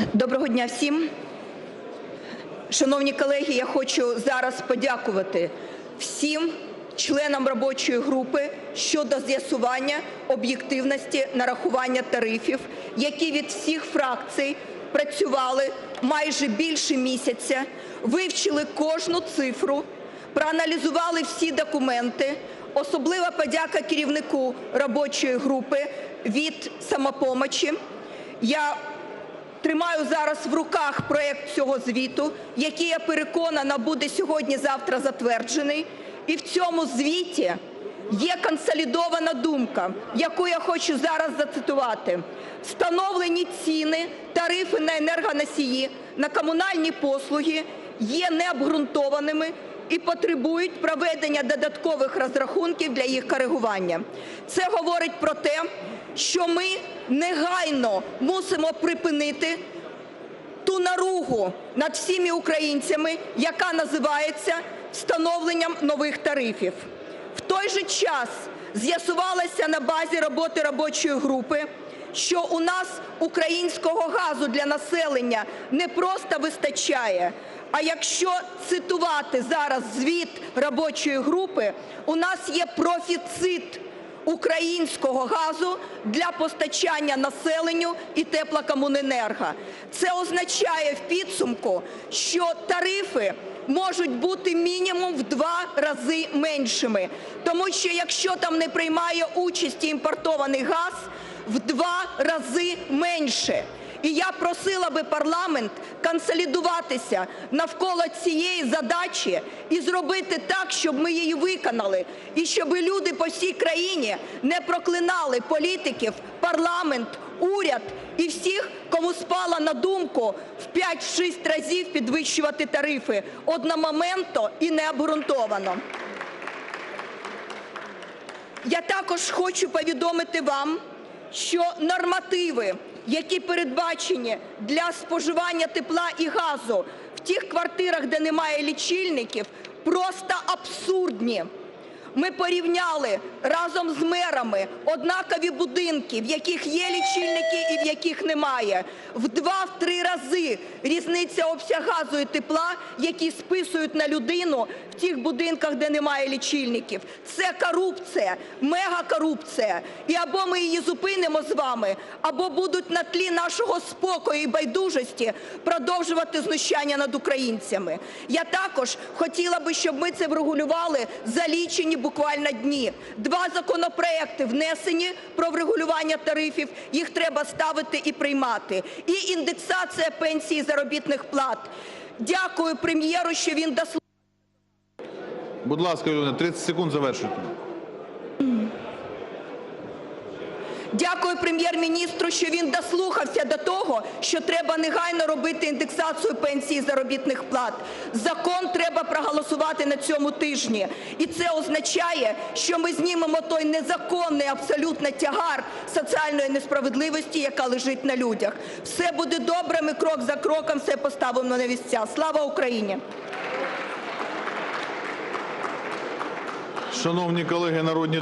Доброго дня всім. Шановні колеги, я хочу зараз подякувати всім членам робочої групи щодо з'ясування об'єктивності нарахування тарифів, які від всіх фракцій працювали майже більше місяця, вивчили кожну цифру, проаналізували всі документи. Особлива подяка керівнику робочої групи від «Самопомочі». Я Тримаю зараз в руках проект цього звіту, який, я переконана, буде сьогодні-завтра затверджений. І в цьому звіті є консолідована думка, яку я хочу зараз зацитувати. Встановлені ціни, тарифи на енергоносії, на комунальні послуги є необґрунтованими і потребують проведення додаткових розрахунків для їх коригування. Це говорить про те, що ми негайно мусимо припинити ту наругу над всіми українцями, яка називається встановленням нових тарифів. В той же час з'ясувалося на базі роботи робочої групи, що у нас українського газу для населення не просто вистачає, а якщо цитувати зараз звіт робочої групи, у нас є профіцит українського газу для постачання населенню і теплокомуненерго. Це означає в підсумку, що тарифи можуть бути мінімум в два рази меншими, тому що якщо там не приймає участі імпортований газ, в два рази менше. І я просила би парламент консолідуватися навколо цієї задачі і зробити так, щоб ми її виконали, і щоб люди по всій країні не проклинали політиків, парламент, уряд і всіх, кому спала на думку в 5-6 разів підвищувати тарифи одномоментно і необґрунтовано. Я також хочу повідомити вам, що нормативи, які передбачені для споживання тепла і газу в тих квартирах, де немає лічильників, просто абсурдні. Ми порівняли разом з мерами однакові будинки, в яких є лічильники і в яких немає. В два-три рази різниця обсяг газу і тепла, які списують на людину в тих будинках, де немає лічильників. Це корупція, мегакорупція. І або ми її зупинимо з вами, або будуть на тлі нашого спокою і байдужості продовжувати знущання над українцями. Я також хотіла би, щоб ми це врегулювали за лічені буквально дні. Два законопроекти внесені про врегулювання тарифів, їх треба ставити і приймати. І індексація пенсій і заробітних плат. Дякую Прем'єру, що він дослухав. Будь ласка, Юлія, 30 секунд завершуйте. Дякую Прем'єр-міністру, що він дослухався до того, що треба негайно робити індексацію пенсій і заробітних плат. Закон треба проголосувати на цьому тижні. І це означає, що ми знімемо той незаконний абсолютно тягар соціальної несправедливості, яка лежить на людях. Все буде добре, ми крок за кроком все поставимо на місця. Слава Україні! Шановні колеги народні